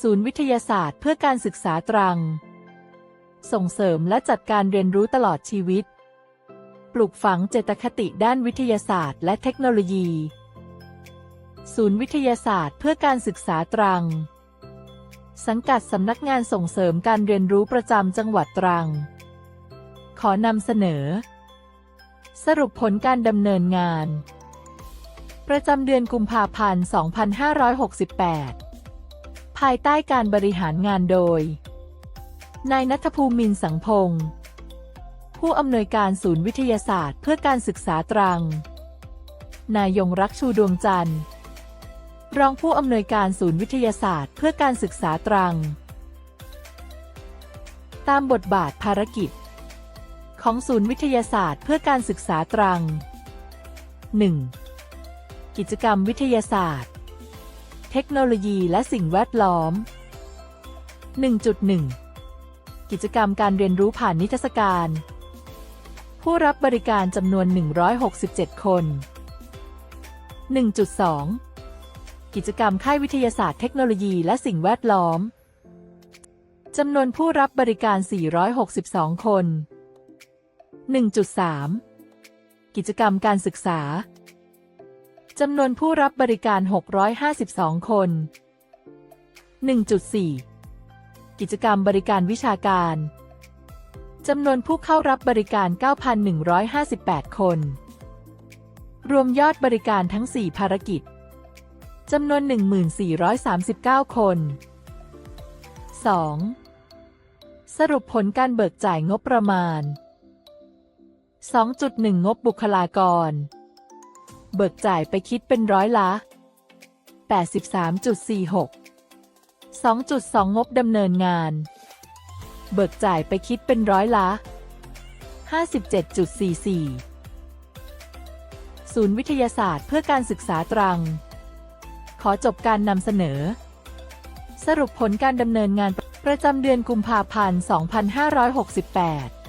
ศูนย์วิทยาศาสตร์เพื่อการศึกษาตรัง ส่งเสริมและจัดการเรียนรู้ตลอดชีวิต ปลูกฝังเจตคติด้านวิทยาศาสตร์และเทคโนโลยี ศูนย์วิทยาศาสตร์เพื่อการศึกษาตรัง สังกัดสำนักงานส่งเสริมการเรียนรู้ประจำจังหวัดตรัง ขอนำเสนอ สรุปผลการดำเนินงาน ประจำเดือนกุมภาพันธ์ 2568 ภายใต้การบริหารงานโดย นายนัทภูมินสังพงศ์ผู้อำนวยการศูนย์วิทยาศาสตร์เพื่อการศึกษาตรัง นายยงรักชูดวงจันทร์ รองผู้อำนวยการศูนย์วิทยาศาสตร์เพื่อการศึกษาตรัง ตามบทบาทภารกิจ ของศูนย์วิทยาศาสตร์เพื่อการศึกษาตรัง 1. กิจกรรมวิทยาศาสตร์ เทคโนโลยีและสิ่งแวดล้อม 1.1 กิจกรรมการเรียนรู้ผ่านนิทรรศการ ผู้รับบริการจำนวน 167 คน 1.2 กิจกรรมค่ายวิทยาศาสตร์เทคโนโลยีและสิ่งแวดล้อม จำนวนผู้รับบริการ 462 คน 1.3 กิจกรรมการศึกษา จำนวนผู้รับบริการ 652 คน 1.4 กิจกรรมบริการวิชาการ จำนวนผู้เข้ารับบริการ 9,158 คน รวมยอดบริการทั้ง 4 ภารกิจ จำนวน 1439 คน 2. สรุปผลการเบิกจ่ายงบประมาณ 2.1 งบบุคลากร เบิกจ่ายไปคิดเป็นร้อยละ 83.46 2.2 งบดำเนินงาน เบิกจ่ายไปคิดเป็นร้อยละ 57.44 ศูนย์วิทยาศาสตร์เพื่อการศึกษาตรัง ขอจบการนำเสนอ สรุปผลการดำเนินงานประจำเดือนกุมภาพันธ์ 2568